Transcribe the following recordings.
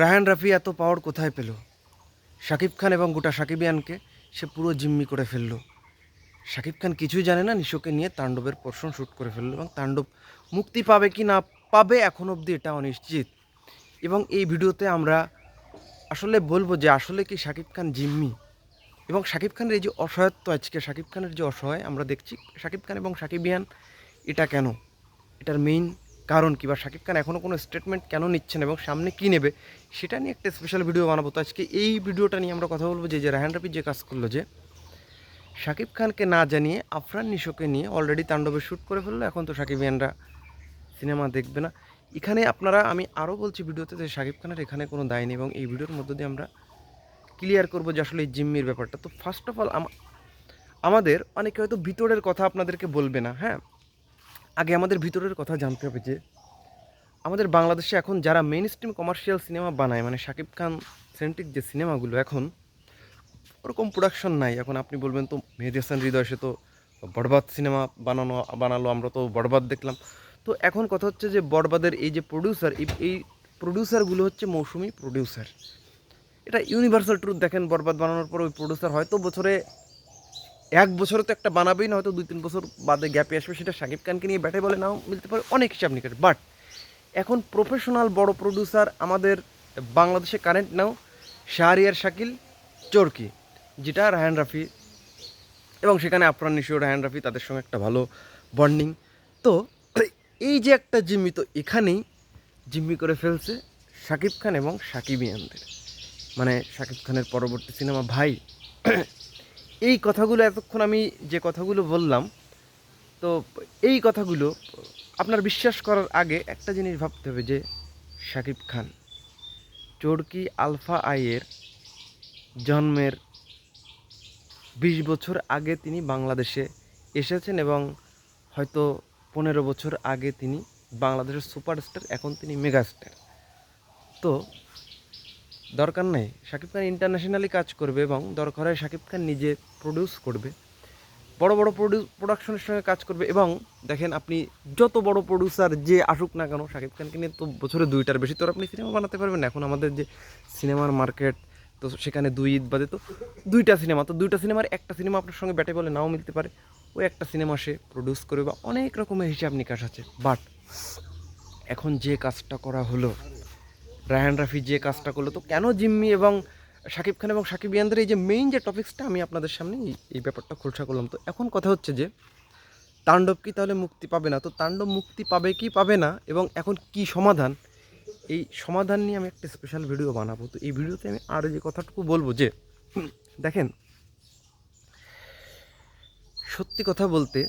রাহান রাফি এত পাওয়ার কোথায় পেল? শাকিব খান এবং গোটা সাকিবিয়ানকে সে পুরো জিম্মি করে ফেলল। শাকিব খান কিছুই জানে না নিশোকে নিয়ে তাণ্ডবের পোর্শন শ্যুট করে ফেলল এবং তাণ্ডব মুক্তি পাবে কি না পাবে এখন অবধি এটা অনিশ্চিত। এবং এই ভিডিওতে আমরা আসলে বলব যে আসলে কি শাকিব খান জিম্মি? এবং শাকিব খানের এই যে অসহায়ত্ব, আজকে শাকিব খানের যে অসহায়, আমরা দেখছি শাকিব খান এবং সাকিবিয়ান এটা কেন? এটার মেইন কারণ কি? বা শাকিব খান এখনও কোনো স্টেটমেন্ট কেন নিচ্ছেন এবং সামনে কী নেবে? সেটা নিয়ে একটা স্পেশাল ভিডিও বানাবো। তো আজকে এই ভিডিওটা নিয়ে আমরা কথা বলব যে যে রাহান রাফি যে কাজ করল যে, শাকিব খানকে না জানিয়ে আফরান নিশোকে নিয়ে অলরেডি তাণ্ডবে শ্যুট করে ফেলল। এখন তো সাকিবিয়ানরা সিনেমা দেখবে না। এখানে আপনারা, আমি আরও বলছি ভিডিওতে যে শাকিব খানের এখানে কোনো দায় নেই এবং এই ভিডিওর মধ্য দিয়ে আমরা ক্লিয়ার করব যে আসলে এই জিম্মির ব্যাপারটা। তো ফার্স্ট অফ অল আমাদের অনেকে হয়তো ভিতরের কথা আপনাদেরকে বলবে না হ্যাঁ? আগে আমাদের ভিতরের কথা জানতে হবে যে, আমাদের বাংলাদেশে এখন যারা মেন স্ট্রিম কমার্শিয়াল সিনেমা বানায় মানে শাকিব খান সেন্ট্রিক যে সিনেমাগুলো এখন, ওরকম প্রোডাকশন নাই। এখন আপনি বলবেন তো, মেহেদি হাসান হৃদয়, সে তো বরবাদ সিনেমা বানানো, বানালো, আমরা তো বরবাদ দেখলাম। তো এখন কথা হচ্ছে যে, বরবাদের এই যে প্রডিউসার এই এই প্রডিউসারগুলো হচ্ছে মৌসুমি প্রডিউসার এটা ইউনিভার্সাল ট্রুথ দেখেন, বরবাদ বানানোর পর ওই প্রডিউসার হয়তো বছরে এক বছরে তো একটা বানাবেই না, হয়তো দুই তিন বছর বাদে গ্যাপে আসবে, সেটা শাকিব খানকে নিয়ে ব্যাটে বলে নাও, মিলতে পারে অনেক হিসাব নিকাশ। বাট এখন প্রফেশনাল বড় প্রডিউসার আমাদের বাংলাদেশে কারেন্ট নাও শাহরিয়ার শাকিল, চরকি, যেটা রাহান রাফি এবং সেখানে আফরান নিশো রাহান রাফি তাদের সঙ্গে একটা ভালো বন্ডিং তো এই যে একটা জিম্মি, তো এখানেই জিম্মি করে ফেলছে শাকিব খান এবং সাকিবিয়ানদের। মানে শাকিব খানের পরবর্তী সিনেমা ভাই এই কথাগুলো এতক্ষণ আমি যে কথাগুলো বললাম, তো এই কথাগুলো আপনার বিশ্বাস করার আগে একটা জিনিস ভাবতে হবে যে, শাকিব খান চোরকি আলফা আইয়ের জন্মের বিশ বছর আগে তিনি বাংলাদেশে এসেছেন এবং হয়তো পনেরো বছর আগে তিনি বাংলাদেশের সুপারস্টার, এখন তিনি মেগাস্টার। তো দরকার নেই। শাকিব খান ইন্টারন্যাশনালি কাজ করবে এবং দরকার হয় শাকিব খান নিজে প্রডিউস করবে। বড় বড় প্রোডাকশনের সঙ্গে কাজ করবে এবং দেখেন আপনি যত বড় প্রডিউসার যে আসুক না কেন, শাকিব খানকে নিয়ে তো বছরে দুইটার বেশি তো আপনি সিনেমা বানাতে পারবেন এখন আমাদের যে সিনেমার মার্কেট তো সেখানে দুই ঈদ বাদে তো দুইটা সিনেমা তো দুইটা সিনেমার একটা সিনেমা আপনার সঙ্গে ব্যাটে বলে নাও মিলতে পারে। ওই একটা সিনেমা সে প্রডিউস করবে বা অনেক রকমের হিসাব নিকাশ আছে। বাট এখন যে কাজটা করা হলো রায়ান রাফি যে কাজটা করল, তো কেন জিম্মি এবং শাকিব খান এবং শাকিব ইয়ানদের এই যে মেইন যে টপিক্সটা আমি আপনাদের সামনে এই- ব্যাপারটা খোলসা করলাম। তো এখন কথা হচ্ছে যে, তাণ্ডব কি তাহলে মুক্তি পাবে না? তো তাণ্ডব মুক্তি পাবে কি পাবে না? এবং এখন কি সমাধান? এই সমাধান নিয়ে আমি একটা স্পেশাল ভিডিও বানাবো। তো এই ভিডিওতে আমি আরও যে কথাটুকু বলব যে, দেখেন, সত্যি কথা বলতে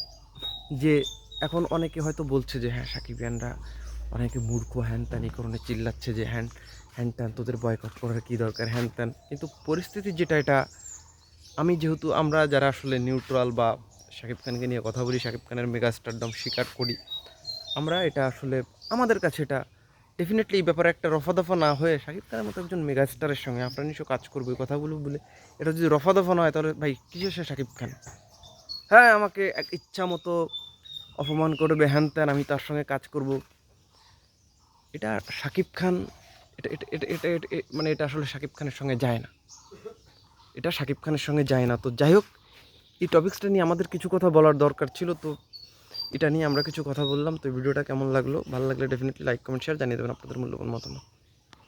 যে, এখন অনেকে হয়তো বলছে যে হ্যাঁ সাকিবিয়ানরা অনেকে মূর্খ হ্যান ত্যান এই কারণে চিল্লাচ্ছে যে হ্যান হ্যান ত্যান তোদের বয়কট করার কী দরকার? হ্যান ত্যান। কিন্তু পরিস্থিতি যেটা এটা, আমি যেহেতু আমরা যারা আসলে নিউট্রাল বা শাকিব খানকে নিয়ে কথা বলি, শাকিব খানের মেগা স্টারডম স্বীকার করি, আমরা এটা আসলে আমাদের কাছে এটা ডেফিনেটলি এই ব্যাপারে একটা রফা দফা না হয়ে শাকিব খানের মতো একজন মেগা স্টারের সঙ্গে আপনার নিশ্চয় কাজ করবে এই কথাগুলো বলে এটা যদি রফা দফা না হয় তাহলে ভাই কিসের সে শাকিব খান? হ্যাঁ আমাকে এক ইচ্ছা মতো অপমান করবে হ্যান ত্যান, আমি তার সঙ্গে কাজ করব। এটা শাকিব খান, এটা এটা এটা এটা মানে এটা আসলে শাকিব খানের সঙ্গে যায় না। এটা শাকিব খানের সঙ্গে যায় না। তো যাই হোক, এই টপিক্সটা নিয়ে আমাদের কিছু কথা বলার দরকার ছিল, তো এটা নিয়ে আমরা কিছু কথা বললাম। তো ভিডিওটা কেমন লাগল? ভালো লাগলে ডেফিনেটলি লাইক কমেন্ট শেয়ার জানিয়ে দেবেন আপনাদের মূল্যবান মতামত।